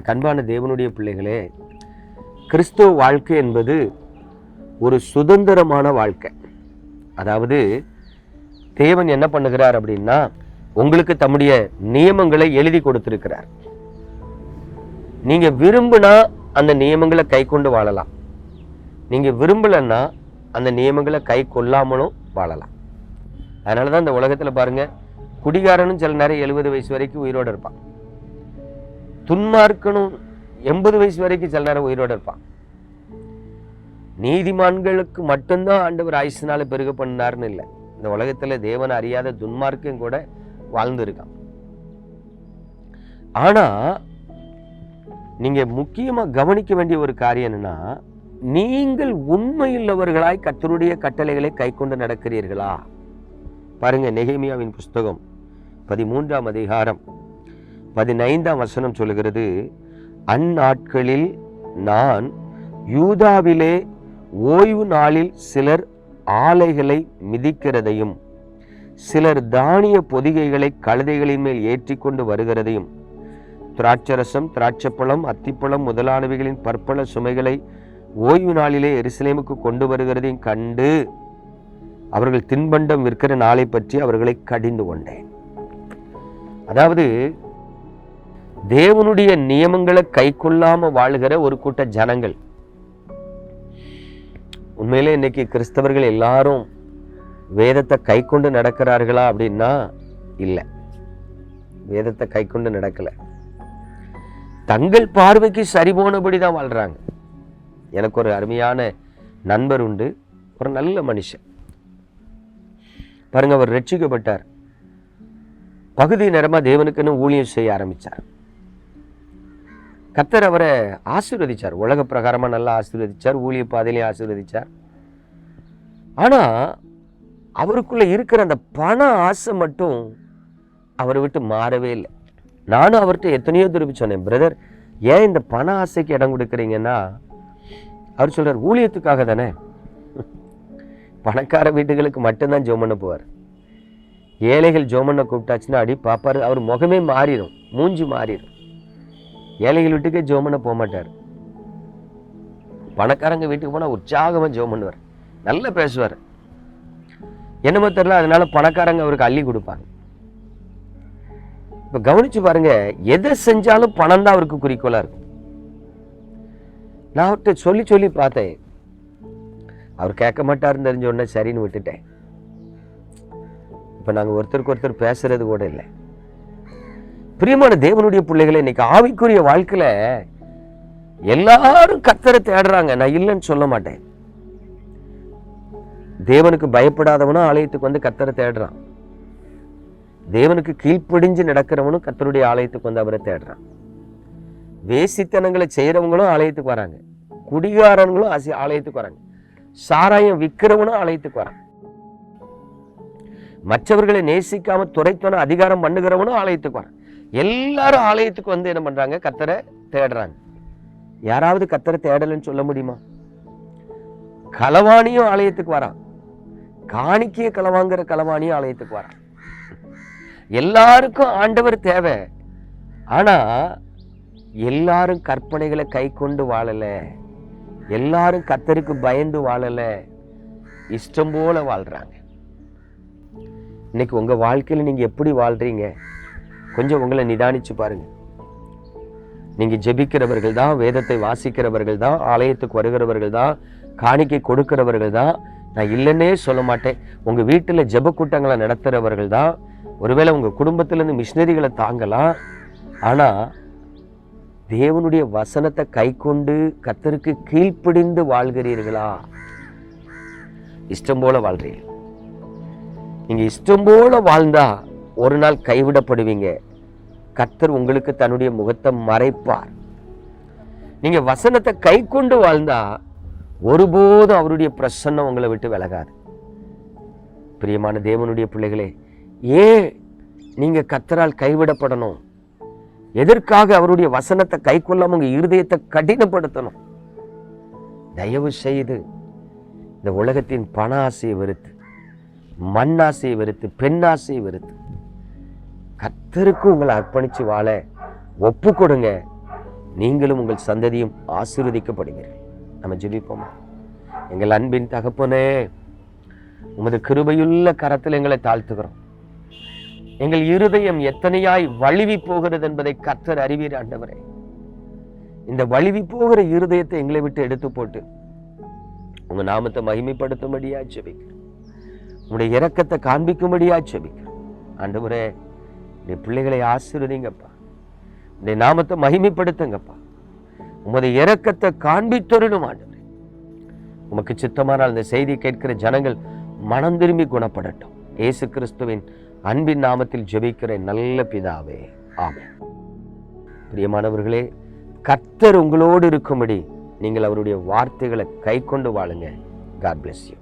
எனக்கு அன்பான தேவனுடைய பிள்ளைகளே கிறிஸ்துவ வாழ்க்கை என்பது ஒரு சுதந்திரமான வாழ்க்கை. அதாவது தேவன் என்ன பண்ணுகிறார் அப்படின்னா உங்களுக்கு தம்முடைய நியமங்களை எழுதி கொடுத்திருக்கிறார். நீங்க விரும்புனா அந்த நியமங்களை கை கொண்டு வாழலாம். நீங்க விரும்பலைன்னா அந்த நியமங்களை கை கொள்ளாமலும் வாழலாம். அதனால தான் இந்த உலகத்துல பாருங்க குடிகாரனும் சில நேரம் எழுபது வயசு வரைக்கும் உயிரோடு இருப்பான். துன்மார்க்கனும் எண்பது வயசு வரைக்கும் சில நேரம் உயிரோடு இருப்பான். நீதிமான்களுக்கு மட்டும்தான் ஆண்டவர் ஆயுசினால பெருக பண்ணார்னு இல்லை. இந்த உலகத்தில் தேவன் அறியாத துன்மார்க்கும் கூட வாழ்ந்து இருக்கான் ஆனா நீங்க முக்கியமா கவனிக்க வேண்டிய ஒரு காரியம் என்னன்னா நீங்கள் உண்மையுள்ளவர்களாய் கத்தருடைய கட்டளைகளை கைக்கொண்டு நடக்கிறீர்களா? பாருங்க நெகிமியாவின் புஸ்தகம் பதிமூன்றாம் அதிகாரம். பதினைந்தாம் வசனம் சொல்லுகிறது அந்நாட்களில் நான் யூதாவிலே ஓய்வு நாளில் சிலர் ஆலைகளை மிதிக்கிறதையும் சிலர் தானிய பொதிகைகளை கழுதைகளின் மேல் ஏற்றிக்கொண்டு வருகிறதையும் திராட்சரசம் திராட்சப்பழம் அத்திப்பழம் முதலானவைகளின் பற்பல சுமைகளை ஓய்வு நாளிலே எருசலேமுக்கு கொண்டு வருகிறதையும் கண்டு அவர்கள் தின்பண்டம் விற்கிற நாளை பற்றி அவர்களை கடிந்து கொண்டேன். அதாவது தேவனுடைய நியமங்களை கை கொள்ளாம வாழுகிற ஒரு கூட்ட ஜனங்கள். உண்மையிலே இன்னைக்கு கிறிஸ்தவர்கள் எல்லாரும் வேதத்தை கை கொண்டு நடக்கிறார்களா அப்படின்னா இல்லை. வேதத்தை கை கொண்டு நடக்கல. தங்கள் பார்வைக்கு சரி போனபடி தான் வாழ்றாங்க. எனக்கு ஒரு அருமையான நண்பர் உண்டு. ஒரு நல்ல மனுஷன். பாருங்க அவர் ரட்சிக்கப்பட்டார். பகுதி நேரமாக தேவனுக்குன்னு ஊழியம் செய்ய ஆரம்பிச்சார். கத்தர் அவரை ஆசீர்வதிச்சார். உலக பிரகாரமாக நல்லா ஆசீர்வதிச்சார். ஊழிய பாதையிலையும் ஆசீர்வதிச்சார். ஆனால் அவருக்குள்ளே இருக்கிற அந்த பண ஆசை மட்டும் அவரை விட்டு மாறவே இல்லை. நானும் அவர்கிட்ட எத்தனையோ திருப்பி சொன்னேன் பிரதர் ஏன் இந்த பண ஆசைக்கு இடம் கொடுக்குறீங்கன்னா? அவர் சொல்கிறார் ஊழியத்துக்காக தானே? பணக்கார வீட்டுகளுக்கு மட்டும்தான் ஜோமண்ண போவார். ஏழைகள் ஜோம் கூப்பிட்டாச்சுன்னா அடி பாப்பாரு அவர் முகமே மாறிடும் மூஞ்சி மாறிடும் ஏழைகள் வீட்டுக்கே ஜோம் பண்ண போக மாட்டார். பணக்காரங்க வீட்டுக்கு போனால் உற்சாகமாக ஜோம் பண்ணுவார் நல்லா பேசுவார். என்னமோ தெரியல அதனால பணக்காரங்க அவருக்கு அள்ளி கொடுப்பாங்க. இப்போ கவனிச்சு பாருங்க எதை செஞ்சாலும் பணம் தான் அவருக்கு குறிக்கோளாக இருக்கும். நான் அவர்கிட்ட சொல்லி சொல்லி பார்த்தேன். அவர் கேட்க மாட்டார்னு தெரிஞ்ச உடனே சரின்னு விட்டுட்டேன். இப்போ நாங்கள் ஒருத்தருக்கு ஒருத்தர் பேசுறது கூட இல்லை. பிரியமான தேவனுடைய பிள்ளைகளை இன்னைக்கு ஆவிக்குரிய வாழ்க்கையில எல்லாரும் கத்தரை தேடுறாங்க. நான் இல்லைன்னு சொல்ல மாட்டேன். தேவனுக்கு பயப்படாதவனும் ஆலயத்துக்கு வந்து கத்தரை தேடுறான். தேவனுக்கு கீழ்ப்படிஞ்சு நடக்கிறவனும் கத்தருடைய ஆலயத்துக்கு வந்து அவரை தேடுறான். வேசித்தனங்களை செய்யறவங்களும் ஆலயத்துக்கு வராங்க. குடிகாரங்களும் அசி ஆலயத்துக்கு வராங்க. சாராயம் விற்கிறவனும் ஆலயத்துக்கு வரான். மற்றவர்களை நேசிக்காம துறைத்தனம் அதிகாரம் பண்ணுகிறவனும் ஆலயத்துக்கு வரான். எல்லாரும் ஆலயத்துக்கு வந்து என்ன பண்றாங்க? கத்தரை தேடுறாங்க. யாராவது கத்தரை தேடலன்னு சொல்ல முடியுமா? களவாணியும் ஆலயத்துக்கு வரான். காணிக்கைய களவாங்கிற களவாணியும் ஆலயத்துக்கு வரான். எல்லாருக்கும் ஆண்டவர் தேவை. ஆனா எல்லாரும் கற்பனைகளை கை கொண்டு வாழலை. எல்லாரும் கத்தருக்கு பயந்து வாழலை. இஷ்டம் போல வாழ்றாங்க. இன்னைக்கு உங்க வாழ்க்கையில நீங்க எப்படி வாழ்றீங்க? கொஞ்சம் உங்களை நிதானிச்சு பாருங்க. நீங்க ஜெபிக்கிறவர்கள் தான் வேதத்தை வாசிக்கிறவர்கள் தான் ஆலயத்துக்கு வருகிறவர்கள் தான் காணிக்கை கொடுக்கிறவர்கள் தான். நான் இல்லைன்னே சொல்ல மாட்டேன். உங்க வீட்டில் ஜெப கூட்டங்களை நடத்துறவர்கள் தான். ஒருவேளை உங்க குடும்பத்திலேருந்து மிஷினரிகளை தாங்கலாம். ஆனா தேவனுடைய வசனத்தை கை கொண்டு கத்தருக்கு கீழ்ப்பிடிந்து வாழ்கிறீர்களா? இஷ்டம் போல வாழ்றீங்க. நீங்க இஷ்டம் போல வாழ்ந்தா ஒரு நாள் கைவிடப்படுவீங்க. கத்தர் உங்களுக்கு தன்னுடைய முகத்தை மறைப்பார். நீங்க வசனத்தை கை கொண்டு வாழ்ந்தா ஒருபோதும் அவருடைய பிரசன்னம் உங்களை விட்டு விலகாது. பிரியமான தேவனுடைய பிள்ளைகளே ஏன் நீங்க கத்தரால் கைவிடப்படணும்? எதற்காக அவருடைய வசனத்தை கை கொள்ளாம உங்க இருதயத்தை கடினப்படுத்தணும்? தயவு செய்து இந்த உலகத்தின் பண ஆசையை வெறுத்து மண் ஆசையை வெறுத்து பெண் ஆசையை வெறுத்து கத்தருக்கு உங்களை அர்ப்பணிச்சு வாழ ஒப்பு கொடுங்க. நீங்களும் உங்கள் சந்ததியும் ஆசீர்வதிக்கப்படுவீர்கள். நம்ம ஜெபிப்போமா? எங்கள் அன்பின் தகப்பனே உமது கிருபையுள்ள கரத்தில் எங்களை தாழ்த்துகிறோம். எங்கள் இருதயம் எத்தனையாய் வழுவி போகிறது என்பதை கர்த்தர் அறிவீர் ஆண்டவரே. இந்த வழுவி போகிற இருதயத்தை எங்களை விட்டு எடுத்து போட்டு உங்க நாமத்தை மகிமைப்படுத்தும்படியா ஜெபிக்கிறோம். உங்களுடைய இறக்கத்தை காண்பிக்கும்படியா ஜெபிக்கிறோம். ஆண்டவரே நீ பிள்ளைகளை ஆசீர்வதிங்கப்பா. இந்த நாமத்தை மகிமைப்படுத்துங்கப்பா. உமது இரக்கத்தை காண்பித்தொருளும் ஆண்டவரே. உமக்கு சித்தமானால் இந்த செய்தி கேட்கிற ஜனங்கள் மனம் திரும்பி குணப்படட்டும். இயேசு கிறிஸ்துவின் அன்பின் நாமத்தில் ஜெபிக்கிற நல்ல பிதாவே. ஆமாம் பிரியமானவர்களே கர்த்தர் உங்களோடு இருக்கும்படி நீங்கள் அவருடைய வார்த்தைகளை கை கொண்டு வாழுங்க. God bless you